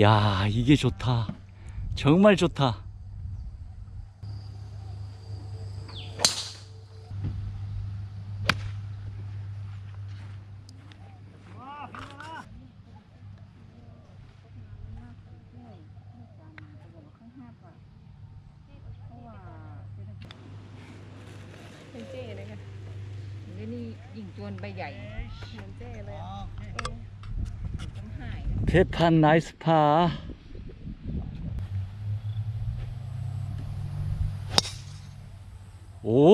야, 이게 좋다. 정말 좋다. เจ้เลยค่ะแล้วนี่หญิงจวนใบใหญ่เหมือนเจ้เลยเออจทพันไนส์ผาโอ้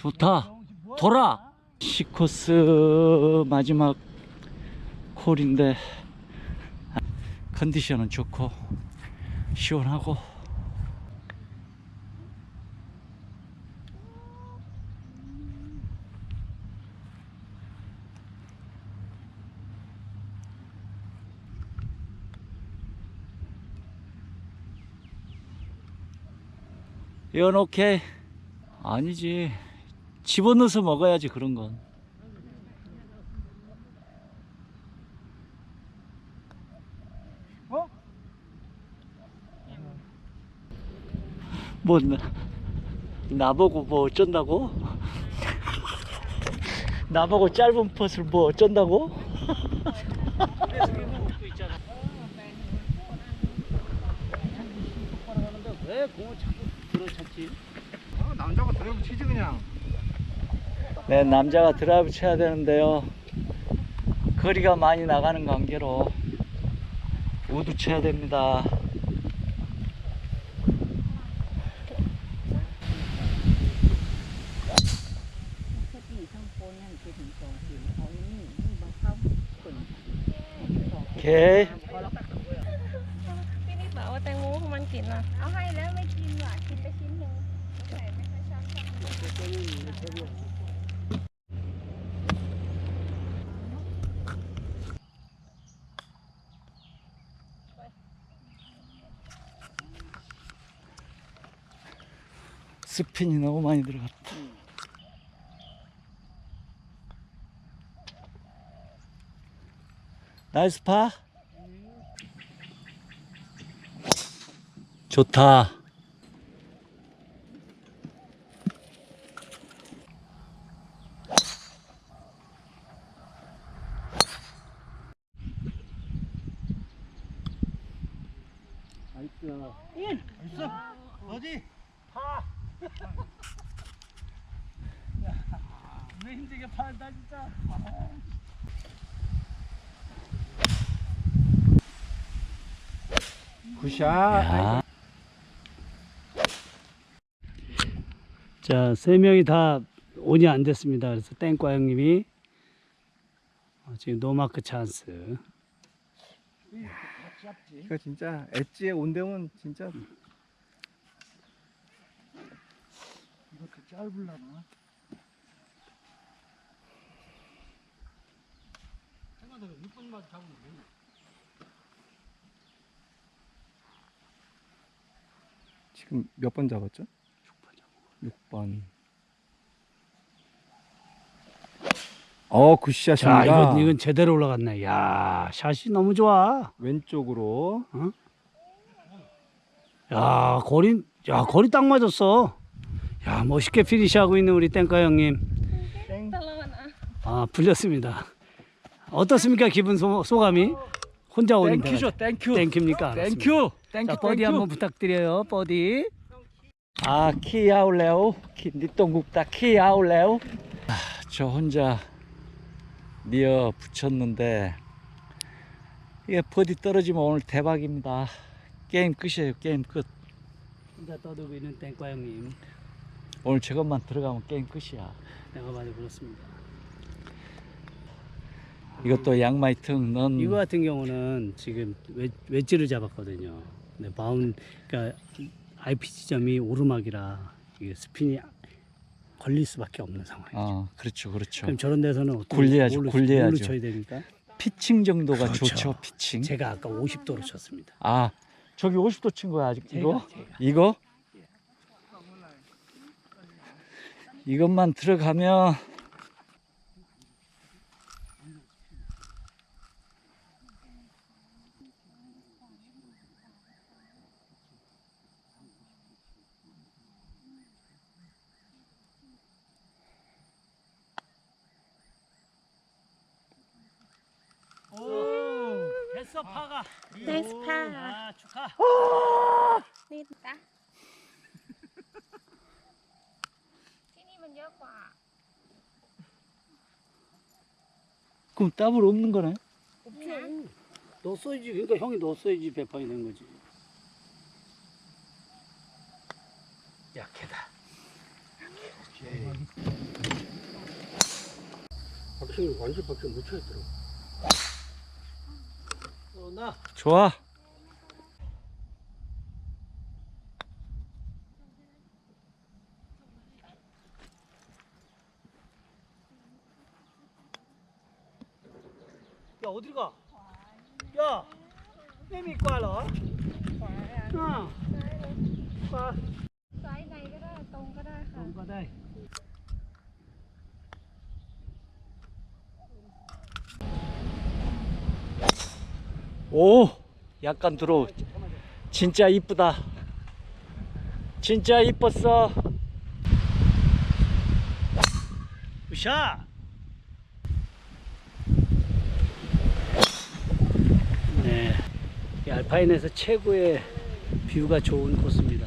좋다. 돌아. 시코스 마지막 콜인데 컨디션은 좋고 시원하고 이건 오케이 아니지 집어넣어서 먹어야지 그런 건뭐 나, 나보고 뭐 어쩐다고? 나보고 짧은 퍼스를 뭐 어쩐다고? 왜 공을 자꾸 들어찼지? 어, 남자가 치지 그냥 네, 남자가 드라이브 쳐야 되는데요. 거리가 많이 나가는 관계로 우드 쳐야 됩니다. 오케이. พี่นี่บอกว่าแตงโมของมันกินนะ เอาให้แล้วไม่กินหวานกินไปชิ้นหนึ่งใส่ไม่ค่อยชอบชอบ 스핀이 너무 많이 들어갔다. 나이스 파. 좋다. 왜 힘들게 판다 진짜. 굿샷 야. 자, 세 명이 다 온이 안 됐습니다. 그래서 땡과 형님이 어, 지금 노마크 찬스. 이거 진짜 엣지에 온대면 진짜 이렇게 짧을라나 지금 몇 번 잡았죠? 6번 어 굿샷입니다 자, 이건, 이건 제대로 올라갔네. 야, 샷이 너무 좋아. 왼쪽으로 야, 거리, 야, 거리 딱 맞았어. 야 멋있게 피니시하고 있는 우리 땡까 형님. 아 불렸습니다. 어떻습니까 기분 소, 감이? 혼자 오는 땡큐죠 땡큐 땡큐입니까? 땡큐 땡큐 버디 한번 부탁드려요 버디. 아 키아울레오. 니똥국다. 키아울레오. 아, 저 혼자 니어 붙였는데 이게 버디 떨어지면 오늘 대박입니다. 게임 끝이에요 게임 끝. 혼자 떠들고 있는 땡과 형님. 오늘 저것만 들어가면 게임 끝이야. 내가 많이 불렀습니다. 이것도 양마이팅 넌 이거 같은 경우는 지금 웨, 웨지를 잡았거든요. 근데 바운 그러니까 IP 지점이 오르막이라 이게 스핀이 걸릴 수밖에 없는 상황이죠. 아, 그렇죠, 그렇죠. 그럼 저런 데서는 어떻게 굴려야죠, 뭘로, 굴려야죠. 뭘로 쳐야 됩니까? 피칭 정도가 그렇죠. 좋죠, 피칭. 제가 아까 50도로 쳤습니다. 아, 저기 50도 친 거야, 아직 이거? 제가, 제가. 이거? 이것만 들어가면 오, 됐어 파가. Thanks, 파. 아 축하. นี่จ้ มันเยอะกว่า 그럼 더블 없는 거네? 넣었어야지. 그러니까 형이 넣었어야지 배판이 된 거지. 약해다. 박싱 완전 박싱 못 쳐있더라고. 어, 나 좋아. 야 어디 가? 야, 땜이 꽈라. ขวาอ่ะ 응. 꽈. ซ้ายในก็ได้ ตรงก็ได้ค่ะ 뭔가 다. 오, 약간 들어. 진짜 이쁘다. 진짜 이뻤어. 으쌰. 네, 이 알파인에서 최고의 뷰가 좋은 코스입니다.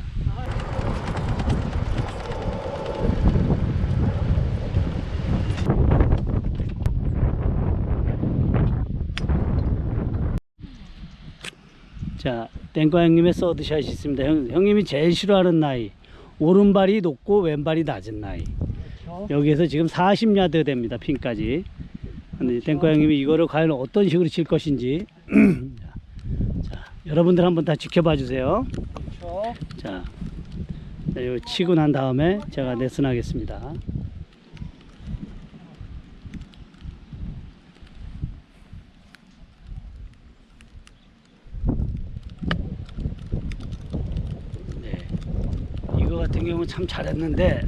자, 땡과 형님의 서드샷이 있습니다. 형, 형님이 제일 싫어하는 나이. 오른발이 높고 왼발이 낮은 나이. 여기에서 지금 40야드 됩니다. 핀까지. 근데 땡과 형님이 이거를 과연 어떤 식으로 칠 것인지. 자, 자, 여러분들 한번 다 지켜봐 주세요. 자, 자, 이거 치고 난 다음에 제가 레슨 하겠습니다. 네. 이거 같은 경우는 참 잘했는데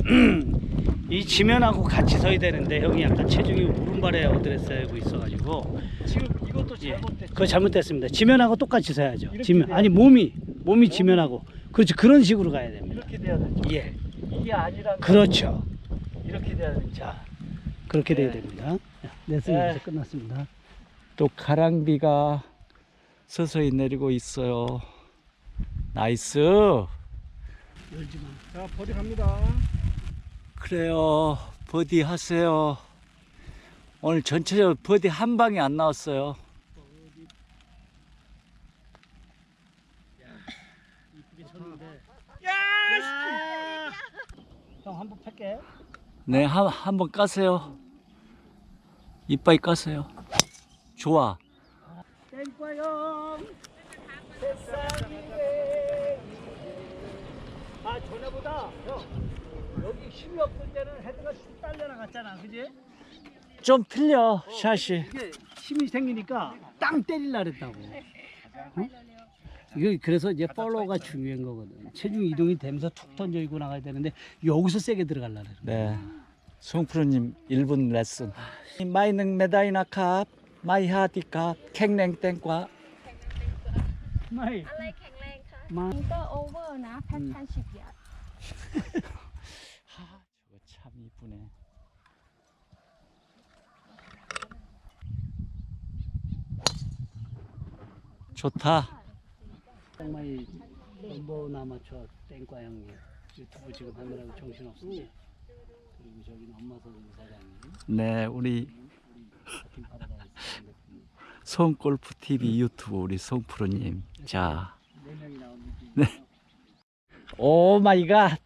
이 지면하고 같이 서야 되는데 형이 약간 체중이 오른발에 어드레스하고 있어가지고 예, 그거 잘못됐습니다. 지면하고 똑같이 서야죠. 지면 돼야 아니 몸이 몸이 지면하고 그렇죠 그런 식으로 가야 됩니다. 이렇게 돼야 되죠. 예, 이게 아니라 그렇죠. 이렇게 돼야 되죠. 자 그렇게 돼야 네. 됩니다. 레슨이 네. 이제 끝났습니다. 또 가랑비가 서서히 내리고 있어요. 나이스. 열지 마. 자 버디 갑니다. 그래요. 버디 하세요. 오늘 전체적으로 버디 한 방이 안 나왔어요. 이쁘게 쳤는데. 야! 형 한 번 팰게. 네, 한, 한번 까세요. 이빨 까세요. 좋아. 땡과 아 전에보다 형 여기 힘이 없을 때는 헤드가 쑥 딸려 나 갔잖아, 그지? 좀 틀려, 샷이. 이게 힘이 생기니까 땅 때릴라 그랬다고. 어? 이거 그래서 이제 팔로우가 중요한 거거든. 체중 이동이 되면서 툭 던져 이고 나가야 되는데 여기서 세게 들어갈라 그래. 네. 송프로님 1분 레슨. 마이능 메다이나 캅, 마이 하디 캅, 캥랭 땡과. 마이 อะไรแข็งแรงคะ 마 มิเตอร์โอเวอร์นะ แพทชันฉีดยา 하, 저거 참 이쁘네. 좋다. 정말 넘버 나마춰 땡과 형님 유튜브 지금 하느라고 정신 없으지. 그리고 저기는 엄마 선생 사장님, 네, 우리 송골프 TV 유튜브 우리 송프로님. 자, 네 나옵니다. 오 마이 갓.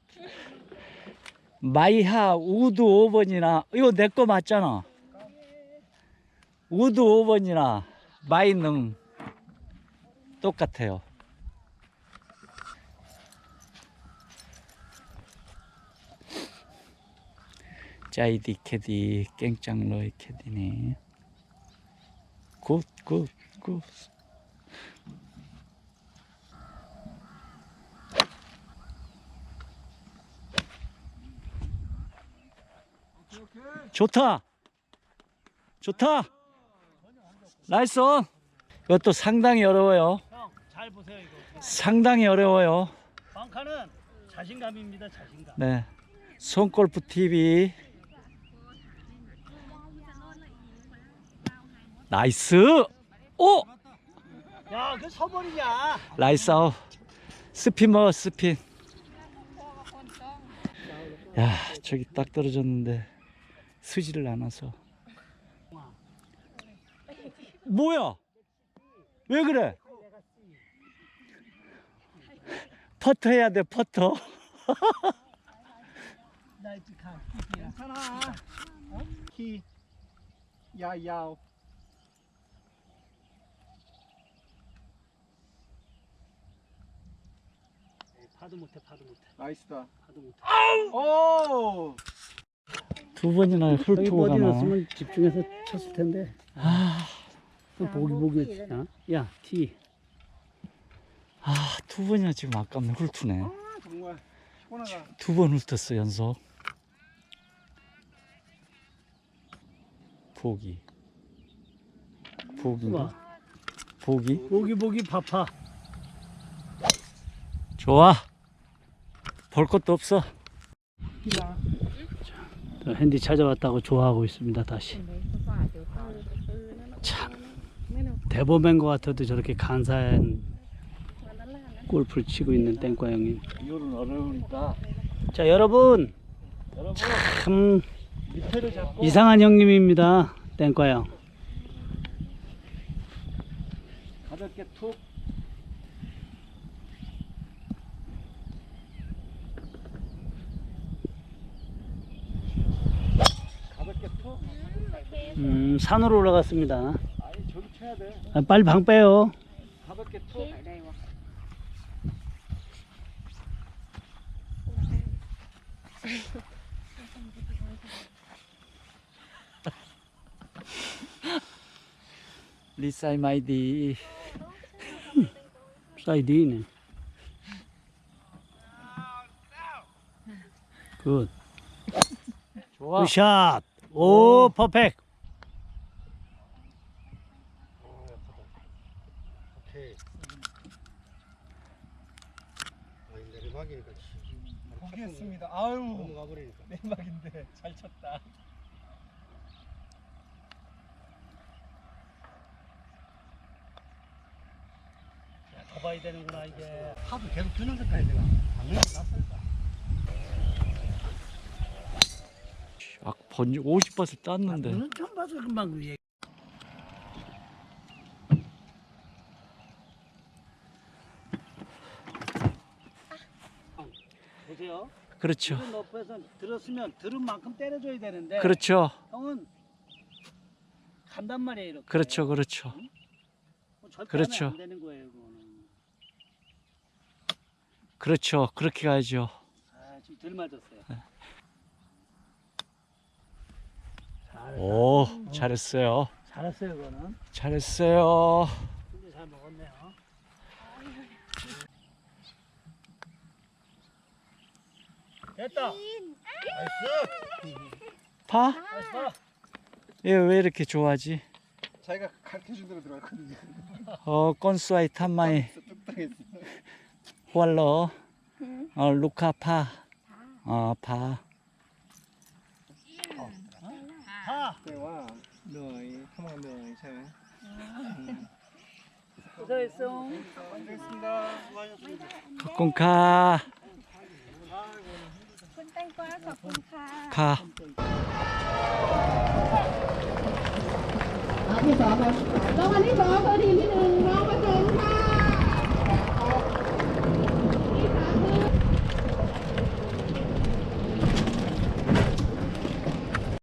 마이하 우드 5번이나 이거 내 거 맞잖아. 우드 5번이나 마이능 똑같아요. 짜이디 캐디 깽짱러의 캐디네. 굿굿굿. 좋다. 좋다. 나이스. 온. 이것도 상당히 어려워요. 형, 잘 보세요 이거. 상당히 어려워요. 방카는 자신감입니다, 자신감. 네. 손골프 TV 나이스 오 야, 그 서버리냐? 나이스 아웃 스핀 먹어 스핀 야 저기 딱 떨어졌는데 쓰지를 않아서 뭐야 왜 그래 퍼터 해야 돼 퍼터. 괜찮아. 키. 야 야 파도 못해, 파도 못해, 나이스다. 파도 못해. 오. 두 번이나 여기 훌투가 버디 나 넣었으면 집중해서 쳤을 텐데. 아, 또 보기 보기 했잖아. 야, 티. 아, 두 번이나 지금 아깝네 훌투네 정말 시원하다. 두 번 훑었어 연속 보기? 봐. 보기 보기 보기 파파. 좋아 볼 것도 없어 저 핸디 찾아왔다고 좋아하고 있습니다. 다시. Tao. 참? 대범한 것 같아도 저렇게 간사한 골프를 치고 있는 땡과 형님. 이거는 어려우니까 자 여러분 여러분 참 이상한 형님입니다. 땡과 형. 가볍게 툭 가볍게 툭 음, 산으로 올라갔습니다. 아니 저기 쳐야 돼 아, 빨리 방 빼요. Ở đây hoặc 리사이 마이디 사이드이네. 굿. 좋아 굿샷. 오, 퍼펙트. 포기했습니다. 아유. 넘어가 버리니까. 내막인데 잘 쳤다. 더 봐야 되는구나 이게. 하도 계속 드는 것까지 내가 방금 났을까? 아, 번지 50버스 땄는데 눈은 처음 봐서 금방 그 얘기. 보세요. 그렇죠 높여서 들었으면 들은 만큼 때려줘야 되는데 그렇죠 형은 간단 말이에요 이렇게. 그렇죠 그렇죠 뭐 절대 그렇죠. 안 되는 거예요 그거는. 그렇죠 그렇게 가야죠 아 지금 덜 맞았어요. 잘, 오 잘했어요 잘했어요 그거는. 잘했어요 근데 잘 먹었네요. 됐다. 파? 다시 봐. 얘 왜 이렇게 좋아하지? 자기가 가르쳐준 대로 들어갔거든요. 어 건수아이 탐마이 뚝딱했어. 후알러 어 루카 파 어, 파. แต่ว่าเหนื่อยทำงานเหนื่อยใช่ไหมโดยสูงขอบคุณค่ะคุณแตงกวาขอบคุณค่ะค่ะที่สองรางวัลที่สองคือทีมที่หนึ่งค่ะ